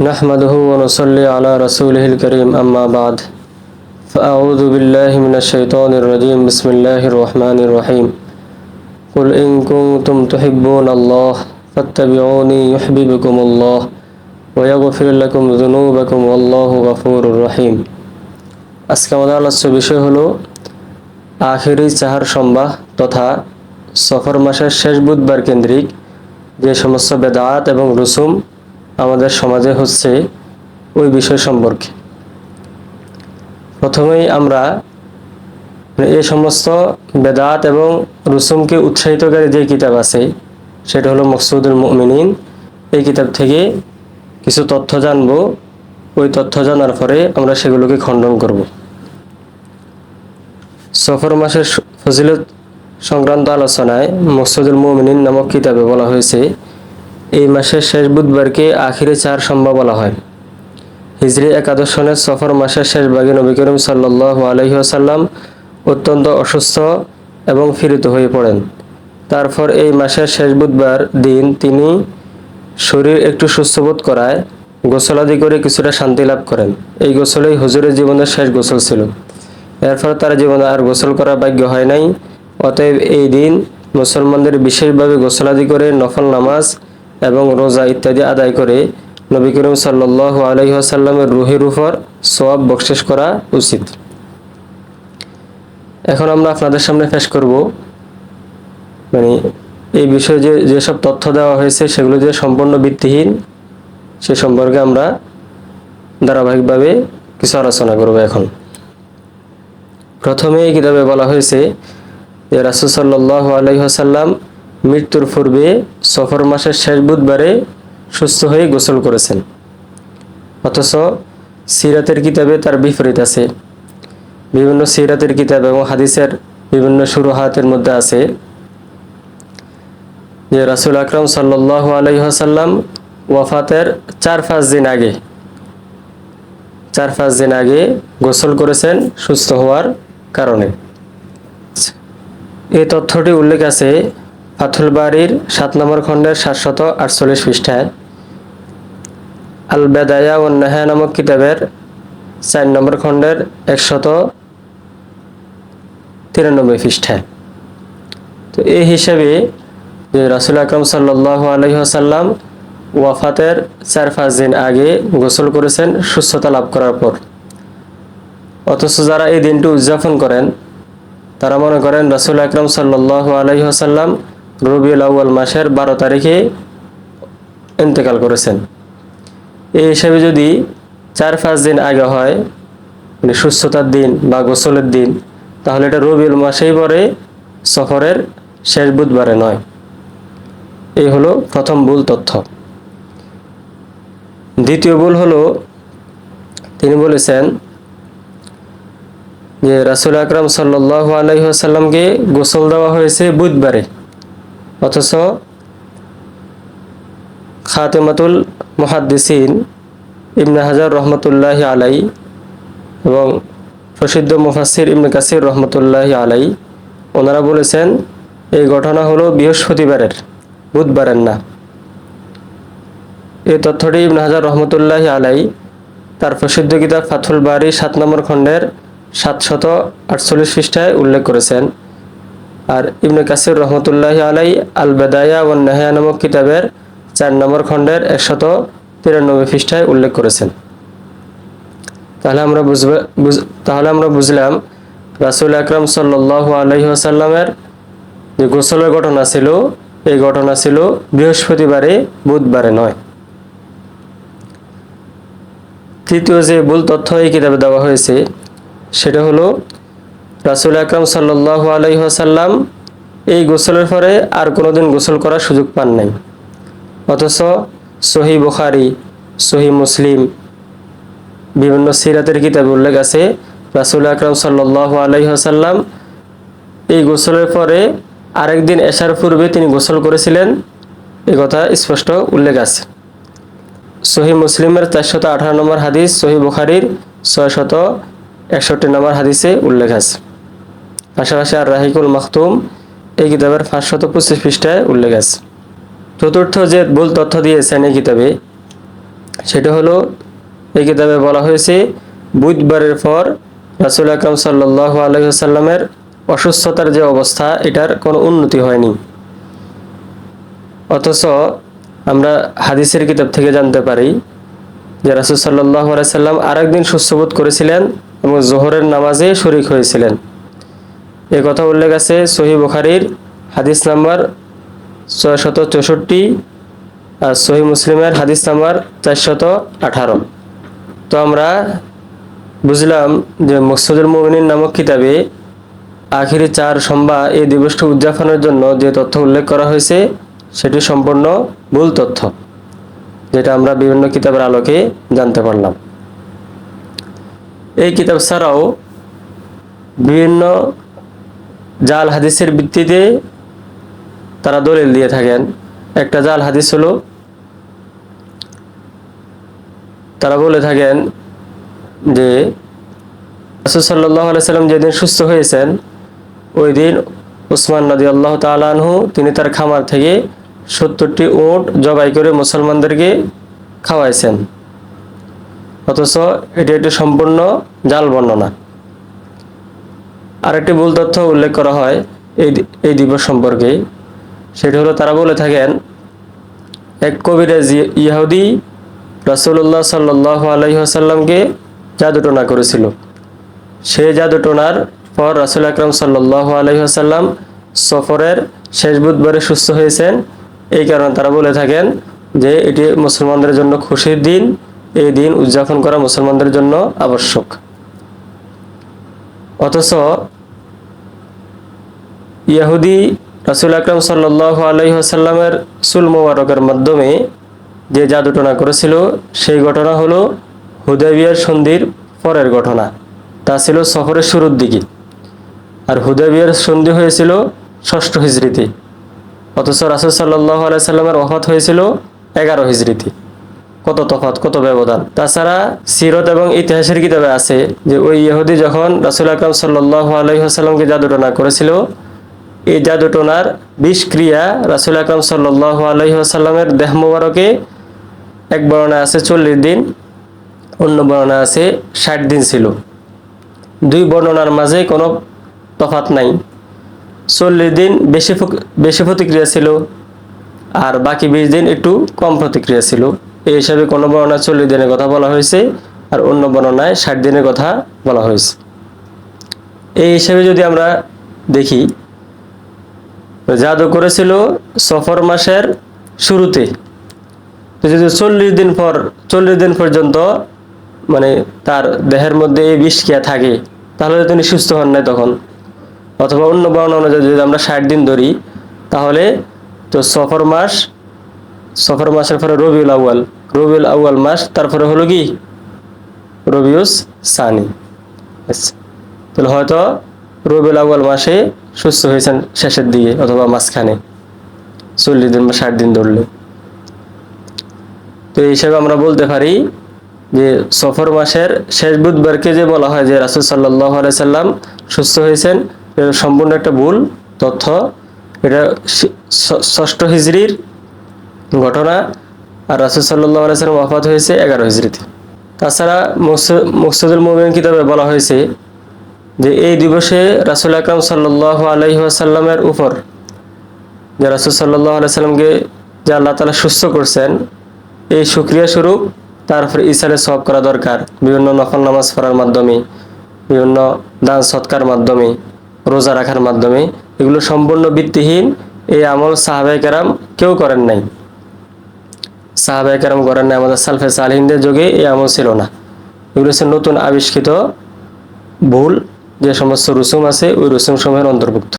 نحمده ونصلي على رسوله الكريم أما بعد فأعوذ بالله من الشيطان الرجيم بسم الله الرحمن الرحيم قل إن كنتم تحبون الله فاتبعوني يحببكم الله ويغفر لكم ذنوبكم والله غفور رحيم আজকে আমাদের আলোচ্য বিষয় হলো আখেরি চাহার সম্বাহ তথা সফর মাসের শেষ বুধবার কেন্দ্রিক যে সমস্ত বেদাত এবং রসুম আমাদের সমাজে হচ্ছে ওই বিষয় সম্পর্কে। প্রথমেই আমরা এই সমস্ত বেদাত এবং রসুমকে উৎসাহিতকারী যে কিতাব আছে, সেটা হলো মকসুদুল মুমিনিন। এই কিতাব থেকে কিছু তথ্য জানব। ওই তথ্য জানার পরে আমরা সেগুলোকে খণ্ডন করব। সফর মাসের ফজিলত সংক্রান্ত আলোচনায় মকসুদুল মুমিনিন নামক কিতাবে বলা হয়েছে এই মাসের শেষ বুধবারকে আখিরে চার সম্ভব বলা হয়। হিজরি একাদশ সনের সফর মাসের শেষ ভাগে নবী করিম সাল্লাহ আলহিহাসাল্লাম অত্যন্ত অসুস্থ এবং ফিরিত হয়ে পড়েন। তারপর এই মাসের শেষ বুধবার দিন তিনি শরীর একটু সুস্থবোধ করায় গোসলাদি করে কিছুটা শান্তি লাভ করেন। এই গোসলেই হুজুরের জীবনের শেষ গোসল ছিল। এরপর তার জীবনে আর গোসল করার ভাগ্য হয় নাই। অতএব এই দিন মুসলমানদের বিশেষভাবে গোসলাদি করে নফল নামাজ এবং রোজা ইত্যাদি আদায় করে নবী করিম সাল্লাহ আলহিহাসাল্লামের রুহের উপর সোয়াব বকশেষ করা উচিত। এখন আমরা আপনাদের সামনে পেশ করব মানে এই বিষয়ে যে যেসব তথ্য দেওয়া হয়েছে সেগুলো যে সম্পূর্ণ ভিত্তিহীন সে সম্পর্কে আমরা ধারাবাহিকভাবে কিছু আলোচনা করব এখন। প্রথমে এই কিতাবে বলা হয়েছে যে রাসুল সাল্লাহ আলহিহাসাল্লাম মৃত্যুর পূর্বে সফর মাসের শেষ বুধবারে সুস্থ হয়ে গোসল করেছেন। অথচ সিরাতের কিতাবে তার বিপরীত আছে। বিভিন্ন সিরাতের কিতাব এবং হাদিসের বিভিন্ন সুরহাতের মধ্যে আছে যে রাসুল আকরম সাল্লাহ আলহিহাসাল্লাম ওয়াফাতের চার পাঁচ দিন আগে, চার পাঁচ দিন আগে গোসল করেছেন সুস্থ হওয়ার কারণে। এই তথ্যটি উল্লেখ আছে ফাথুল বাড়ির সাত নম্বর খণ্ডের সাতশত আটচল্লিশ পৃষ্ঠায় আল বেদায়া ও নেহা নামক কিতাবের চার নম্বর খণ্ডের একশত তিরানব্বই পৃষ্ঠায়। তো এই হিসাবে যে রাসুল আকরম সাল্লাহ আলহিহাসাল্লাম ওয়াফাতের চার পাঁচ দিন আগে গোসল করেছেন, সুস্থতা লাভ করার পর। অথচ যারা এই দিনটি উদযাপন করেন, তারা মনে করেন রাসুল আকরম সাল্লাহ আলহিহাসাল্লাম রবিউল আউ্য়াল মাসের বারো তারিখে ইন্তেকাল করেছেন। এই হিসাবে যদি চার পাঁচ দিন আগে হয় মানে সুস্থতার দিন বা গোসলের দিন, তাহলে এটা রবিউল মাসেই পরে সফরের শেষ বুধবারে নয়। এই হলো প্রথম ভুল তথ্য। দ্বিতীয় ভুল হলো, তিনি বলেছেন যে রাসুল আকরাম সাল্লাহ আলহিহাসাল্লামকে গোসল দেওয়া হয়েছে বুধবারে। অথচ খাতেমাতুল মহাদ্দিসিন ইবনে হাজার রহমতুল্লাহ আলাই এবং প্রসিদ্ধ মুফাসির ইবনে কাসির রহমতুল্লাহ আলাই, ওনারা বলেছেন, এই ঘটনা হলো বৃহস্পতিবারের, বুধবারের না। এই তথ্যটি ইবনে হাজার রহমতুল্লাহ আলাই তার প্রসিদ্ধ কিতাব ফাথুল বাড়ি সাত নম্বর খণ্ডের সাতশত আটচল্লিশ পৃষ্ঠায় উল্লেখ করেছেন। আর ইবনে কাসির রহমতুল্লাহ আলাই আল বেদায়া ও নেহায়া নামক কিতাবের চার নম্বর খণ্ডের একশত তিরানব্বই পৃষ্ঠায় উল্লেখ করেছেন। তাহলে আমরা বুঝবে তাহলে আমরা বুঝলাম রাসুল আকরম সাল্লাহ আলহি আসাল্লামের যে গোসলের ঘটনা ছিল, এই ঘটনা ছিল বৃহস্পতিবারে, বুধবারে নয়। তৃতীয় যে ভুল তথ্য এই কিতাবে দেওয়া হয়েছে, সেটা হলো রাসুল আকরম সাল্লাহ আলহিহাসাল্লাম এই গোসলের পরে আর কোনোদিন গোসল করার সুযোগ পান নাই। অথচ সহি বুখারি, সহি মুসলিম বিভিন্ন সিরাতের কিতাবে উল্লেখ আছে, রাসুল আকরম সাল্লাহ আলহিহাসাল্লাম এই গোসলের পরে আরেকদিন এসার পূর্বে তিনি গোসল করেছিলেন, এ কথা স্পষ্ট উল্লেখ আছে। সহি মুসলিমের চারশত আঠারো নম্বর হাদিস, সহি বুখারির ছয়শত একষট্টি নম্বর হাদিসে উল্লেখ আছে। পাশাপাশি আর রাহিকুল মাহতুম এই কিতাবের পাঁচশত পঁচিশ পৃষ্ঠায় উল্লেখ আছে। চতুর্থ যে ভুল তথ্য দিয়েছেন এই কিতাবে, সেটা হলো, এই কিতাবে বলা হয়েছে, বুধবারের পর রাসুল আকরম সাল্লাহ আলহিহাসাল্লামের অসুস্থতার যে অবস্থা, এটার কোনো উন্নতি হয়নি। অথচ আমরা হাদিসের কিতাব থেকে জানতে পারি যে রাসুল সাল্লাহ আলাইসাল্লাম আরেকদিন সুস্থবোধ করেছিলেন এবং জোহরের নামাজে শরিক হয়েছিলেন। এ কথা উল্লেখ আছে সহি বুখারির হাদিস নাম্বার ছয়শত চৌষট্টি আর সহি মুসলিমের হাদিস নাম্বার চারশত আঠারো। তো আমরা বুঝলাম যে মকসুদুল মুমিনিন নামক কিতাবে আখিরি চার সম্বা এই দিবসটি উদযাপনের জন্য যে তথ্য উল্লেখ করা হয়েছে, সেটি সম্পূর্ণ ভুল তথ্য, যেটা আমরা বিভিন্ন কিতাবের আলোকে জানতে পারলাম। এই কিতাব ছাড়াও বিভিন্ন জাল হাদিসের ভিত্তিতে তারা দলিল দিয়ে থাকেন। একটা জাল হাদিস হলো, তারা বলে থাকেন যে আলাইসাল্লাম যেদিন সুস্থ হয়েছেন, ওই দিন উসমান নদী আল্লাহ তালানহু তিনি তার খামার থেকে সত্তরটি উট জবাই করে মুসলমানদেরকে খাওয়াইছেন। অথচ এটি একটি সম্পূর্ণ জাল বর্ণনা। আরেকটি ভুল তথ্য উল্লেখ করা হয় এই এই দিবস সম্পর্কে। সেটি হলো, তারা বলে থাকেন, এক কবিরাজ ইহুদি রাসুল্লাহ সাল্লাহ আলহিহাসাল্লামকে জাদুটনা করেছিল। সে জাদুটনার পর রাসুল আকরম সাল্লাহ আলহিহাসাল্লাম সফরের শেষ বুধবারে সুস্থ হয়েছেন। এই কারণে তারা বলে থাকেন যে, এটি মুসলমানদের জন্য খুশির দিন, এই দিন উদযাপন করা মুসলমানদের জন্য আবশ্যক। অথচ ইয়াহুদি রাসুল আকরম সাল্লাহ আলহিহাসাল্লামের সুল মোবারকের মাধ্যমে যে জাদুটনা করেছিল, সেই ঘটনা হলো হুদাবিয়ার সন্ধির পরের ঘটনা। তা ছিল সফরের শুরুর দিকে। আর হুদাবিয়ার সন্ধি হয়েছিল ষষ্ঠ হিজড়িতে। অথচ রাসুল সাল্লাহ আলাইসাল্লামের অফাত হয়েছিল এগারো হিজড়িতে। কত তফাত কত ব্যবধান। তাছাড়া সিরত এবং ইতিহাসের কিতাবে আছে যে ওই ইহুদি যখন রাসুল আকরম সাল্লাহ আলহিহাসাল্লামকে জাদুটনা করেছিল, এই জাদুটনার বিষক্রিয়া রাসুল আকরম সাল্লাহ আলহিহাসাল্লামের দেহ মুবারকে এক বর্ণায় আছে চল্লিশ দিন, অন্য বর্ণনা আছে ষাট দিন ছিল। দুই বর্ণনার মাঝে কোনো তফাত নাই। চল্লিশ দিন বেশি বেশি প্রতিক্রিয়া ছিল আর বাকি বিশ দিন একটু কম প্রতিক্রিয়া ছিল। এই হিসাবে কোনো বর্ণনায় চল্লিশ দিনের কথা বলা হয়েছে আর অন্য বর্ণনায় ষাট দিনের কথা বলা হয়েছে। এই হিসাবে যদি আমরা দেখি, জাদু করেছিল সফর মাসের শুরুতে। যদি চল্লিশ দিন পর, চল্লিশ দিন পর্যন্ত মানে তার দেহের মধ্যে এই বিষ কিয়া থাকে, তাহলে তিনি সুস্থ হন নাই তখন। অথবা অন্য বর্ণ অনুযায়ী যদি আমরা ষাট দিন ধরি, তাহলে তো সফর মাস সফর মাসের পরে রবিউল আউয়াল। রবিউল আউয়াল মাস, তারপরে হলো কি? রবিউস সানি। আচ্ছা। তাহলে হয়তো রবিউল আউয়াল মাসে সুস্থ হয়েছেন শেষের দিকে অথবা মাঝখানে। চল্লিশ দিন বা ষাট দিন ধরলে। তো এই হিসাবে আমরা বলতে পারি যে সফর মাসের শেষ বুধবারকে যে বলা হয় যে রাসুল সাল্লাহ সাল্লাম সুস্থ হয়েছেন সম্পূর্ণ একটা ভুল তথ্য। এটা ষষ্ঠ হিজড়ির ঘটনা আর রাসুল সাল্লাহ আলাইসাল্লাম ওয়াফাত হয়েছে এগারো হিজড়িতে তাছাড়া মুকসুদুল মোমিন কিতাবে বলা হয়েছে যে এই দিবসে রাসুল আকরম সাল্লাহ আলহিহাসাল্লামের উপর যে রাসুল সাল্লাহ আলাইসাল্লামকে যে আল্লাহ তালা সুস্থ করছেন, এই সুক্রিয়া স্বরূপ তারপরে ইসারে সব করা দরকার। বিভিন্ন নকল নামাজ পড়ার মাধ্যমে, বিভিন্ন দান সৎকার মাধ্যমে, রোজা রাখার মাধ্যমে, এগুলো সম্পূর্ণ ভিত্তিহীন এই আমল সাহাবাই কেরাম কেউ করেন নাই। সাহাবাই কেরাম গড়ার আমাদের সালফে সালহিনদের যুগে এই আমল ছিল না। এগুলো হচ্ছে নতুন আবিষ্কৃত ভুল, যে সমস্ত রুসুম আছে, ওই রুসুম সমূহের অন্তর্ভুক্ত।